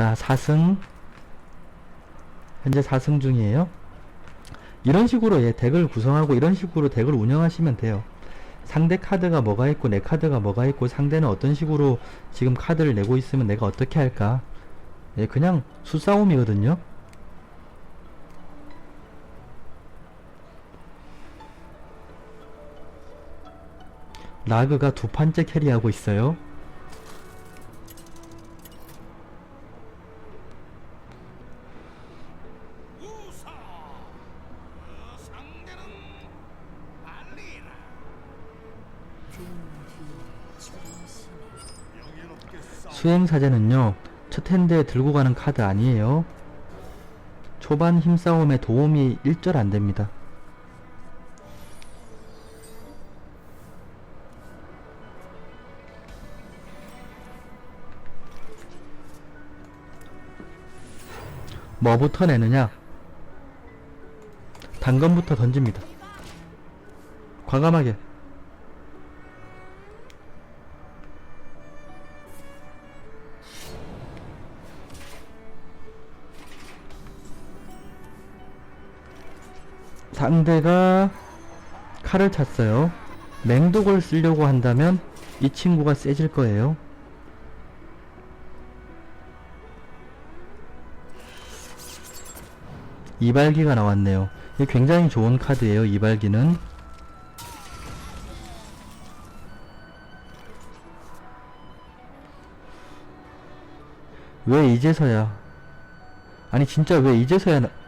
자 4승. 현재 4승 중이에요. 이런 식으로 예, 덱을 구성하고 이런 식으로 덱을 운영하시면 돼요. 상대 카드가 뭐가 있고 내 카드가 뭐가 있고 상대는 어떤 식으로 지금 카드를 내고 있으면 내가 어떻게 할까? 예, 그냥 수싸움이거든요. 라그가 두 판째 캐리하고 있어요 수행사제는요 첫 핸드에 들고 가는 카드 아니에요. 초반 힘싸움에 도움이 일절 안됩니다. 뭐부터 내느냐? 당근부터 던집니다. 과감하게 상대가 칼을 찼어요. 맹독을 쓰려고 한다면 이 친구가 세질 거예요. 이발기가 나왔네요. 굉장히 좋은 카드예요. 이발기는 왜 이제서야? 아니 진짜 왜 이제서야 나...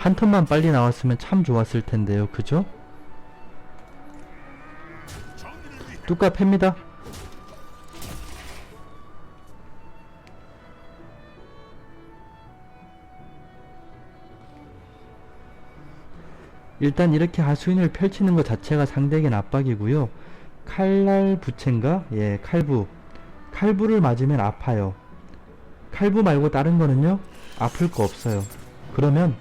한 턴만 빨리 나왔으면 참 좋았을 텐데요. 그죠? 뚜까 팹니다. 일단 이렇게 하수인을 펼치는 것 자체가 상대에겐 압박이고요. 칼날 부채인가? 예, 칼부. 칼부를 맞으면 아파요. 칼부 말고 다른 거는요? 아플 거 없어요. 그러면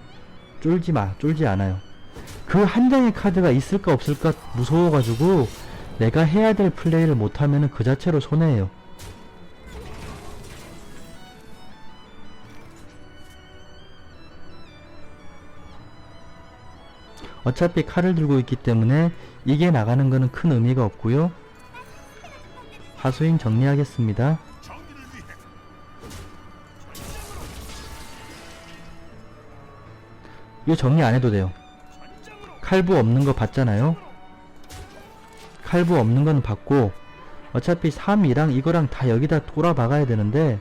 쫄지 마. 쫄지 않아요. 그 한 장의 카드가 있을까 없을까 무서워가지고 내가 해야 될 플레이를 못하면 그 자체로 손해예요. 어차피 칼을 들고 있기 때문에 이게 나가는 거는 큰 의미가 없고요. 하수인 정리하겠습니다. 이거 정리 안 해도 돼요. 칼부 없는 거 봤잖아요. 칼부 없는 건 봤고 어차피 3이랑 이거랑 다 여기다 돌아 박아야 되는데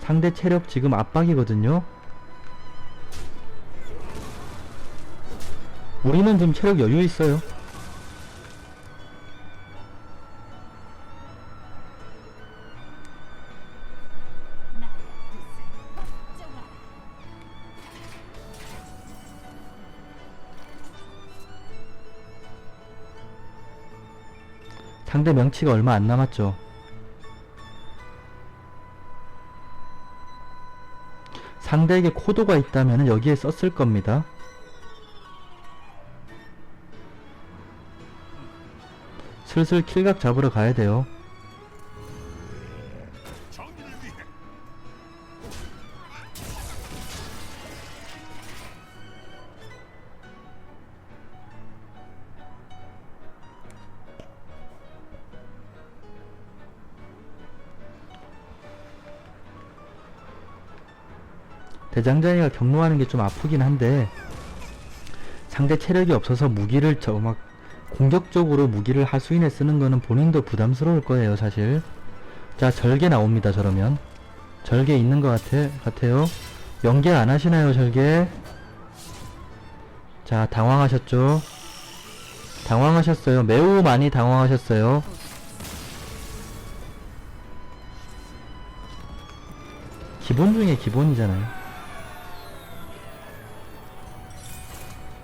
상대 체력 지금 압박이거든요. 우리는 지금 체력 여유 있어요. 상대 명치가 얼마 안 남았죠. 상대에게 코도가 있다면 여기에 썼을 겁니다. 슬슬 킬각 잡으러 가야 돼요. 대장장이가 경로하는 게 좀 아프긴 한데 상대 체력이 없어서 무기를 저막 공격적으로 무기를 하수인에 쓰는 거는 본인도 부담스러울 거예요 사실. 자 절개 나옵니다 저러면. 절개 있는 것 같아, 같아요. 연계 안 하시나요 절개? 자 당황하셨죠? 당황하셨어요. 매우 많이 당황하셨어요. 기본 중에 기본이잖아요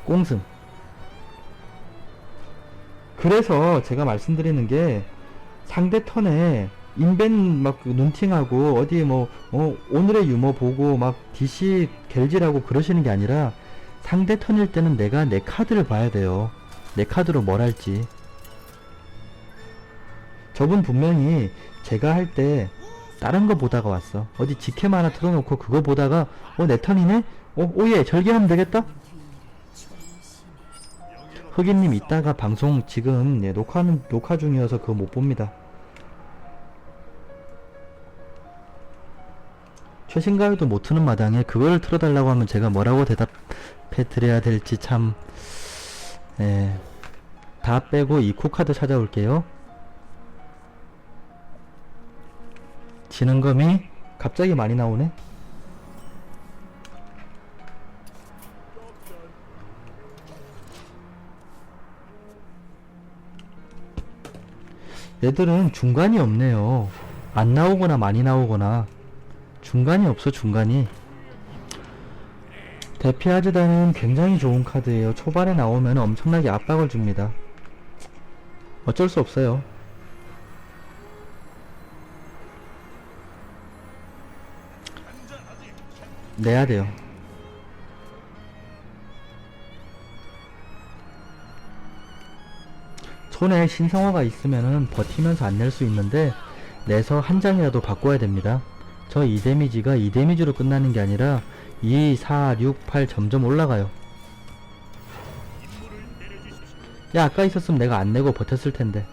꽁승. 그래서 제가 말씀드리는 게 상대 턴에 인벤 막 눈팅하고 어디 뭐 어, 오늘의 유머 보고 막 DC 갤질하고 그러시는 게 아니라 상대 턴일 때는 내가 내 카드를 봐야 돼요. 내 카드로 뭘 할지. 저분 분명히 제가 할 때 다른 거 보다가 왔어. 어디 직캠 하나 틀어놓고 그거 보다가 어 내 턴이네? 어 오예 절개하면 되겠다? 흑인님 이따가 방송 지금 예, 녹화는 녹화 중이어서 그거 못 봅니다. 최신 가요도 못 트는 마당에 그걸 틀어달라고 하면 제가 뭐라고 대답해 드려야 될지 참, 예, 다 빼고 이코 카드 찾아올게요. 지능검이 갑자기 많이 나오네? 얘들은 중간이 없네요. 안 나오거나 많이 나오거나 중간이 없어 중간이. 대피하즈다는 굉장히 좋은 카드예요. 초반에 나오면 엄청나게 압박을 줍니다. 어쩔 수 없어요. 내야 돼요. 손에 신성화가 있으면은 버티면서 안 낼 수 있는데 내서 한 장이라도 바꿔야 됩니다. 저2 데미지가 2 데미지로 끝나는 게 아니라 2, 4, 6, 8 점점 올라가요. 야 아까 있었으면 내가 안 내고 버텼을 텐데.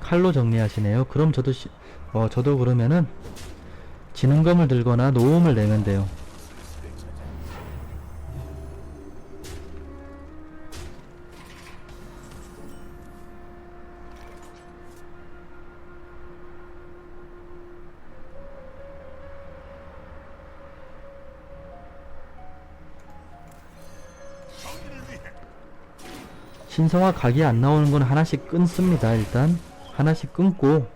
칼로 정리하시네요. 그럼 저도 시, 어 저도 그러면은 지능검을 들거나 노움을 내면 돼요. 신성화 각이 안 나오는 건 하나씩 끊습니다. 일단 하나씩 끊고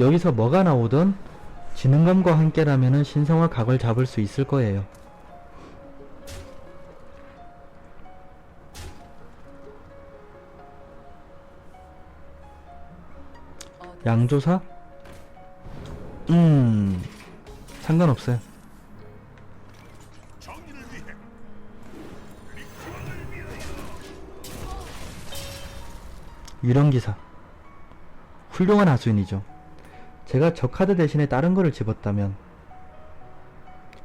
여기서 뭐가 나오든 지능감과 함께라면은 신성화 각을 잡을 수 있을 거예요. 양조사? 음, 상관없어요. 유령기사 훌륭한 하수인이죠. 제가 저 카드 대신에 다른 거를 집었다면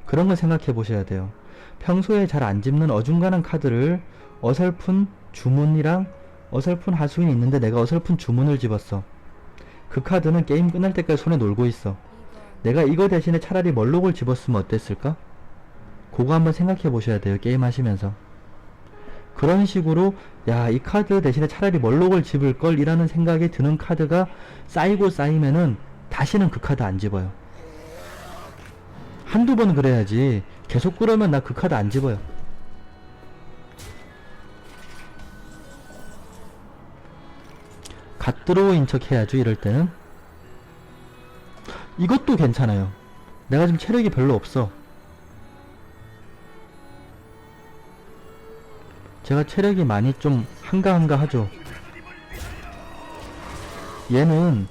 그런 걸 생각해 보셔야 돼요. 평소에 잘 안 집는 어중간한 카드를 어설픈 주문이랑 어설픈 하수인이 있는데 내가 어설픈 주문을 집었어. 그 카드는 게임 끝날 때까지 손에 놀고 있어. 내가 이거 대신에 차라리 멀록을 집었으면 어땠을까? 그거 한번 생각해 보셔야 돼요. 게임 하시면서. 그런 식으로 야 이 카드 대신에 차라리 멀록을 집을 걸 이라는 생각이 드는 카드가 쌓이고 쌓이면은 다시는 그 카드 안 집어요. 한두 번 그래야지 계속 그러면 나 그 카드 안 집어요. 갓드로우인 척 해야죠 이럴 때는. 이것도 괜찮아요. 내가 지금 체력이 별로 없어. 제가 체력이 많이 좀 한가한가 하죠. 얘는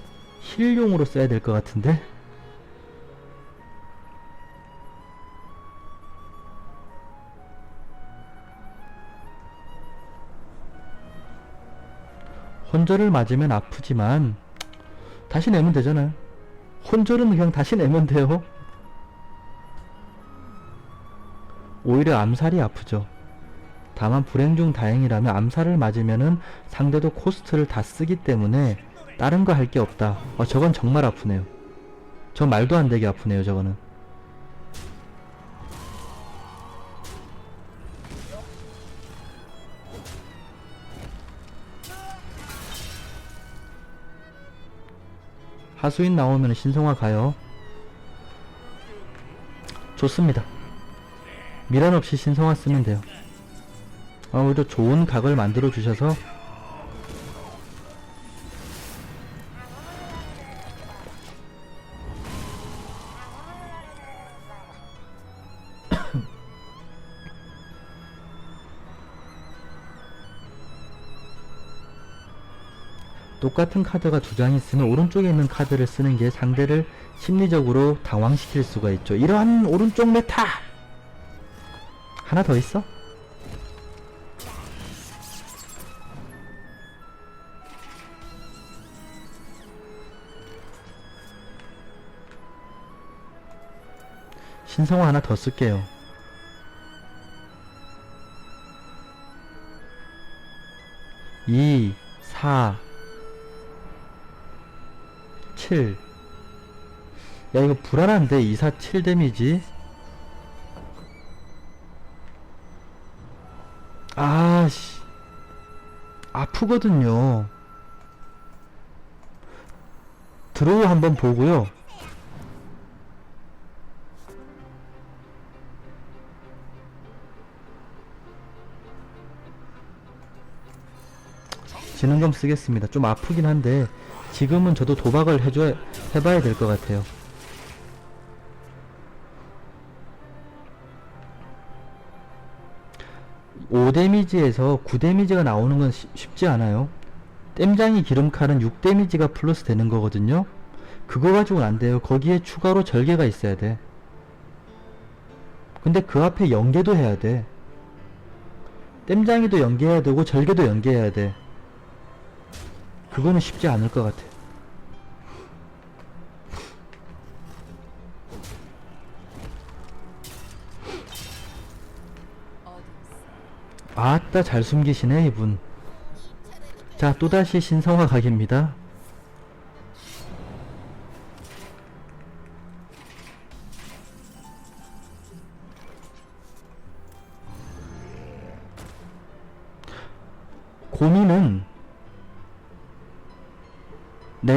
힐용으로 써야 될 것 같은데? 혼절을 맞으면 아프지만 다시 내면 되잖아요. 혼절은 그냥 다시 내면 돼요. 오히려 암살이 아프죠. 다만 불행 중 다행이라면 암살을 맞으면은 상대도 코스트를 다 쓰기 때문에 다른 거 할 게 없다. 어, 저건 정말 아프네요. 저 말도 안 되게 아프네요, 저거는. 하수인 나오면 신성화 가요. 좋습니다. 미련 없이 신성화 쓰면 돼요. 아, 오히려 좋은 각을 만들어 주셔서 똑같은 카드가 두 장 있으면 오른쪽에 있는 카드를 쓰는 게 상대를 심리적으로 당황시킬 수가 있죠. 이러한 오른쪽 메타! 하나 더 있어? 신성화 하나 더 쓸게요. 2, 4 칠. 야, 이거 불안한데, 2, 4, 7 데미지? 아 씨. 아프거든요. 드로우 한번 보고요. 지능검 쓰겠습니다. 좀 아프긴 한데 지금은 저도 도박을 해줘 해봐야 될 것 같아요. (5 데미지에서 9 데미지가 나오는 건 쉬- 쉽지 않아요. 땜장이 기름칼은 6 데미지가 플러스 되는 거거든요. 그거 가지고는 안 돼요. 거기에 추가로 절개가 있어야 돼. 근데 그 앞에 연계도 해야 돼. 땜장이도 연계해야 되고 절개도 연계해야 돼. 그거는 쉽지 않을 것 같아. 아따 잘 숨기시네 이분. 자 또다시 신성화 각입니다.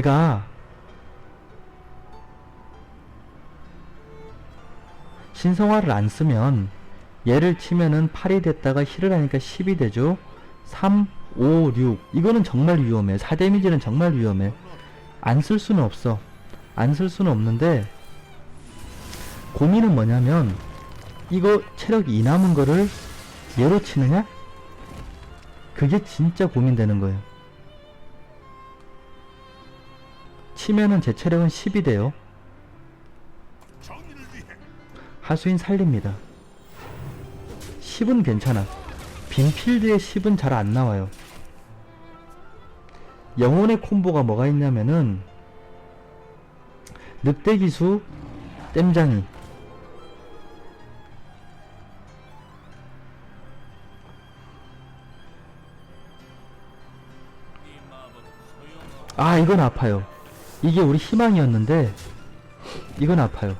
내가 신성화를 안 쓰면 얘를 치면은 8이 됐다가 힐을 하니까 10이 되죠? 3, 5, 6 이거는 정말 위험해. 4 데미지는 정말 위험해. 안 쓸 수는 없어. 안 쓸 수는 없는데 고민은 뭐냐면 이거 체력 2 남은 거를 얘로 치느냐? 그게 진짜 고민되는 거예요 치면은 제 체력은 10이 돼요 하수인 살립니다. 10은 괜찮아. 빈필드에 10은 잘 안 나와요. 영혼의 콤보가 뭐가 있냐면은 늑대 기수 땜장이 아 이건 아파요. 이게 우리 희망이었는데 이건 아파요.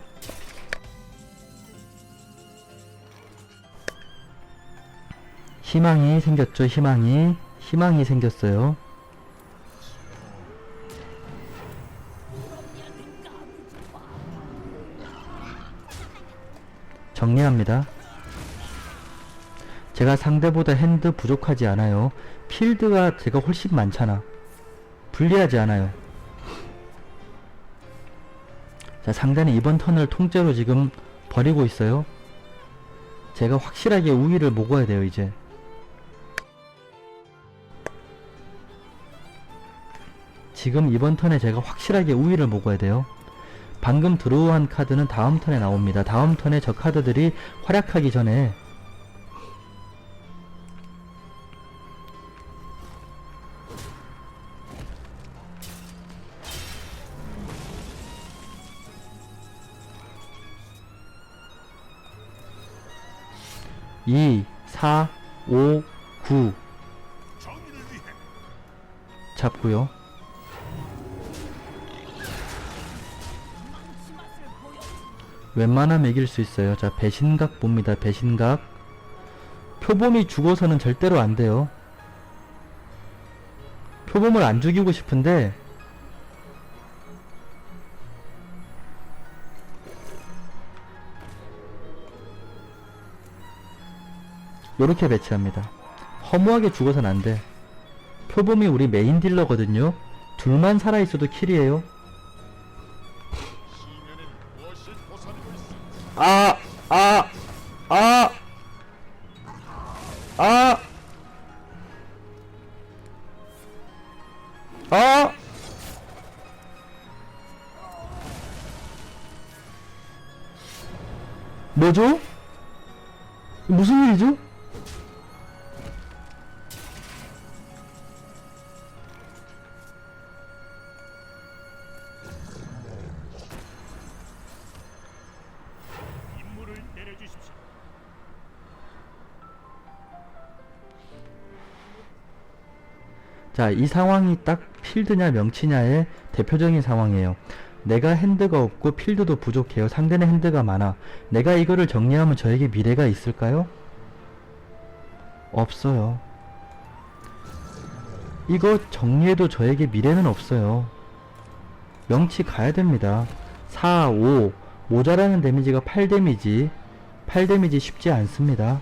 희망이 생겼죠, 희망이. 희망이 생겼어요. 정리합니다. 제가 상대보다 핸드 부족하지 않아요. 필드가 제가 훨씬 많잖아. 불리하지 않아요. 자, 상대는 이번 턴을 통째로 지금 버리고 있어요. 제가 확실하게 우위를 먹어야 돼요, 이제. 지금 이번 턴에 제가 확실하게 우위를 먹어야 돼요. 방금 드로우한 카드는 다음 턴에 나옵니다. 다음 턴에 저 카드들이 활약하기 전에 이, 사, 오, 구 정의를 위해 잡고요. 웬만하면 이길 수 있어요. 자, 배신각 봅니다. 배신각. 표범이 죽어서는 절대로 안 돼요. 표범을 안 죽이고 싶은데 요렇게 배치합니다. 허무하게 죽어선 안 돼. 표범이 우리 메인 딜러거든요. 둘만 살아있어도 킬이에요. 자, 이 상황이 딱 필드냐 명치냐의 대표적인 상황이에요. 내가 핸드가 없고 필드도 부족해요. 상대는 핸드가 많아. 내가 이거를 정리하면 저에게 미래가 있을까요? 없어요. 이거 정리해도 저에게 미래는 없어요. 명치 가야 됩니다. 4, 5. 모자라는 데미지가 8 데미지. 8 데미지 쉽지 않습니다.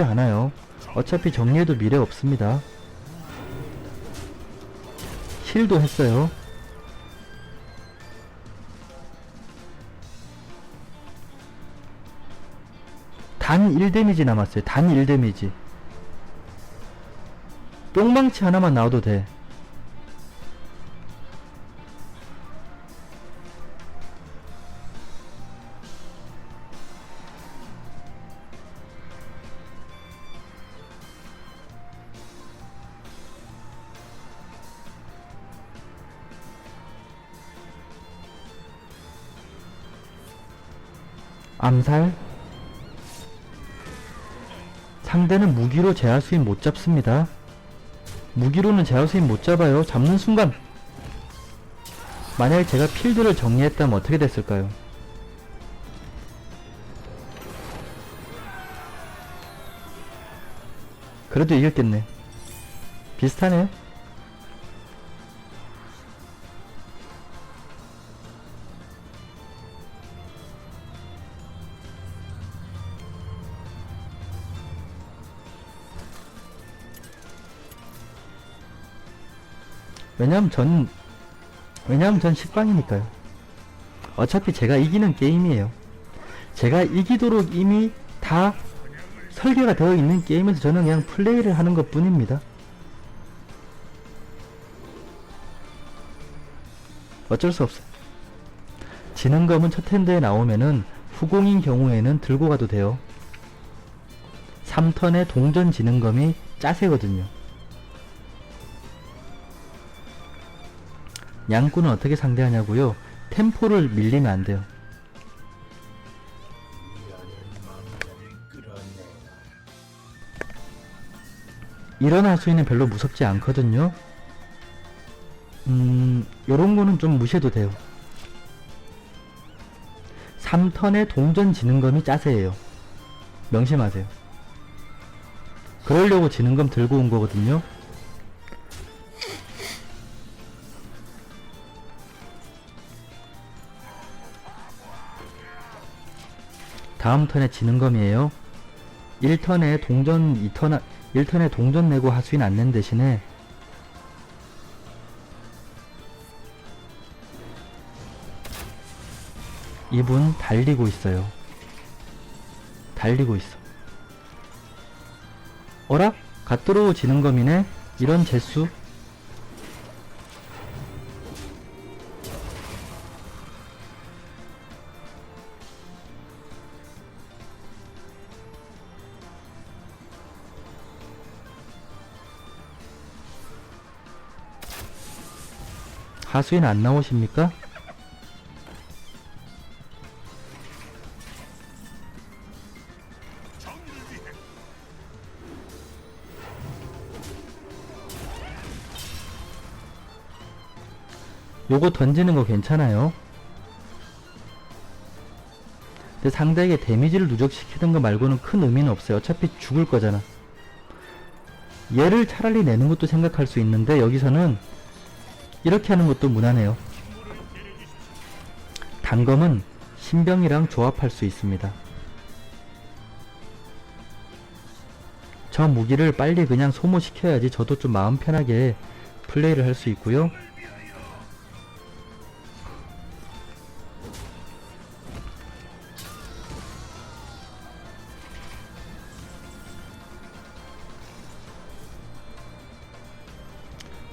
쉽지 않아요. 어차피 정리해도 미래 없습니다. 힐도 했어요. 단 1데미지 남았어요. 단 1데미지. 뿅망치 하나만 나와도 돼. 암살 상대는 무기로 제할 수인 못 잡습니다. 무기로는 제할 수인 못 잡아요. 잡는 순간 만약에 제가 필드를 정리했다면 어떻게 됐을까요? 그래도 이겼겠네. 비슷하네요. 왜냐면 전 왜냐면 전 식빵이니까요. 어차피 제가 이기는 게임이에요. 제가 이기도록 이미 다 설계가 되어 있는 게임에서 저는 그냥 플레이를 하는 것 뿐입니다. 어쩔 수 없어요. 지는 검은 첫 핸드에 나오면은 후공인 경우에는 들고 가도 돼요. 3턴에 동전 지는 검이 짜세거든요. 양꾼은 어떻게 상대하냐고요? 템포를 밀리면 안 돼요. 이런 하수인은 별로 무섭지 않거든요. 음, 요런 거는 좀 무시해도 돼요. 3턴에 동전 지능검이 짜세예요. 명심하세요. 그러려고 지능검 들고 온 거거든요. 다음 턴에 지능검이에요. 1턴에 동전 2턴 1턴에 동전 내고 하수인 않는 대신에 이분 달리고 있어요. 달리고 있어. 어라? 갓도로 지능검이네? 이런 재수? 하수인 안 나오십니까? 요거 던지는 거 괜찮아요. 근데 상대에게 데미지를 누적시키는 거 말고는 큰 의미는 없어요. 어차피 죽을 거잖아. 얘를 차라리 내는 것도 생각할 수 있는데 여기서는 이렇게 하는 것도 무난해요. 단검은 신병이랑 조합할 수 있습니다. 저 무기를 빨리 그냥 소모시켜야지 저도 좀 마음 편하게 플레이를 할 수 있고요.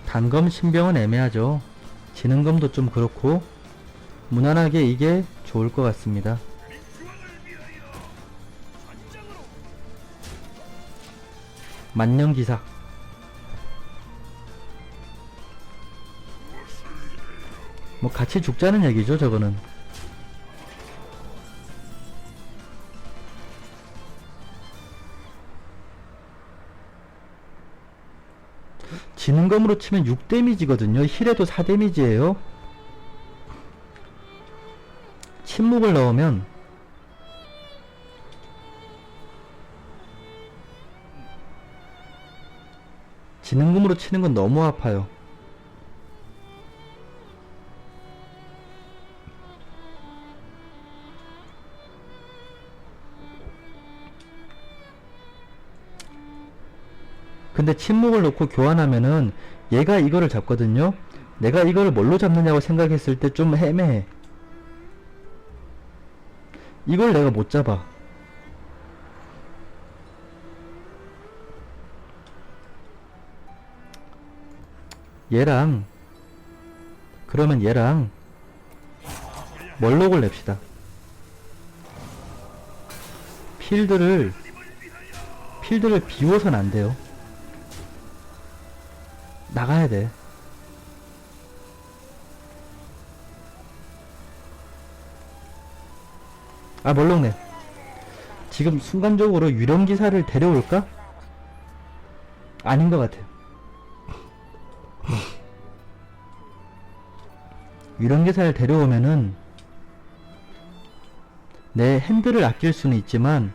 단검 신병은 애매하죠. 지능검도 좀 그렇고 무난하게 이게 좋을 것 같습니다. 만년기사 뭐 같이 죽자는 얘기죠 저거는 지능검으로 치면 6 데미지거든요. 힐에도 4 데미지예요. 침묵을 넣으면 지능검으로 치는 건 너무 아파요. 근데 침묵을 놓고 교환하면은 얘가 이거를 잡거든요. 내가 이걸 뭘로 잡느냐고 생각했을 때좀 애매해. 이걸 내가 못 잡아. 얘랑 그러면 얘랑 멀록을 냅시다. 필드를 필드를 비워선 안 돼요. 나가야 돼. 아, 멀렁네. 지금 순간적으로 유령기사를 데려올까? 아닌 것 같아요. 유령기사를 데려오면은 내 핸들을 아낄 수는 있지만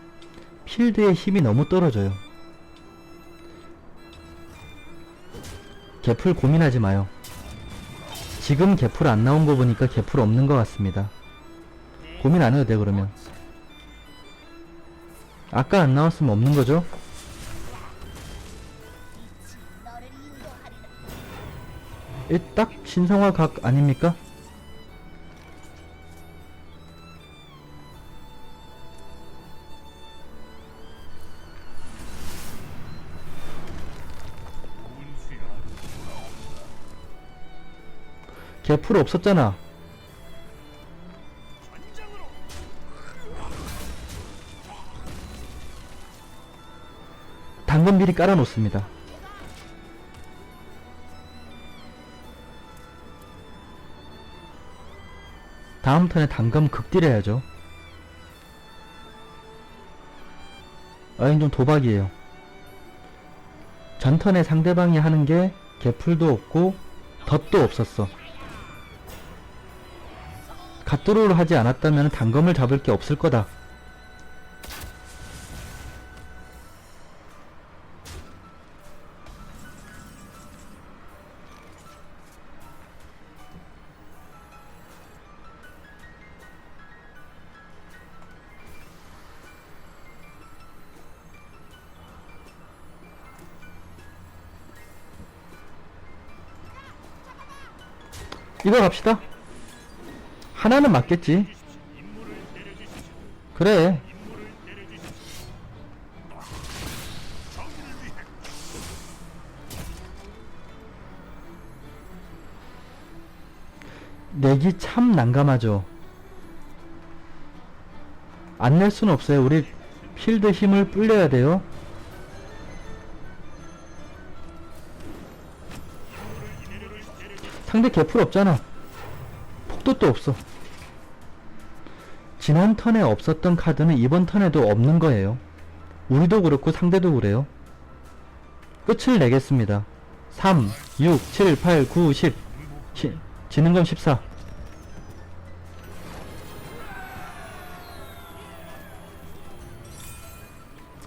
필드의 힘이 너무 떨어져요. 개풀 고민하지 마요. 지금 개풀 안 나온 거 보니까 개풀 없는 것 같습니다. 고민 안 해도 돼 그러면. 아까 안 나왔으면 없는 거죠? 이 딱 신성화 각 아닙니까? 개풀 없었잖아. 당근 미리 깔아놓습니다. 다음 턴에 당금 극딜 해야죠. 아인 좀 도박이에요. 전 턴에 상대방이 하는 게 개풀도 없고 덫도 없었어. 갓도로를 하지 않았다면 단검을 잡을 게 없을 거다. 이거 갑시다. 하나는 맞겠지. 그래. 내기 참 난감하죠. 안 낼 수는 없어요. 우리 필드 힘을 불려야 돼요. 상대 개풀 없잖아. 폭도도 없어. 지난 턴에 없었던 카드는 이번 턴에도 없는 거예요. 우리도 그렇고 상대도 그래요. 끝을 내겠습니다. 3, 6, 7, 8, 9, 10. 지, 지는 건 14.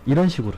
이런 식으로.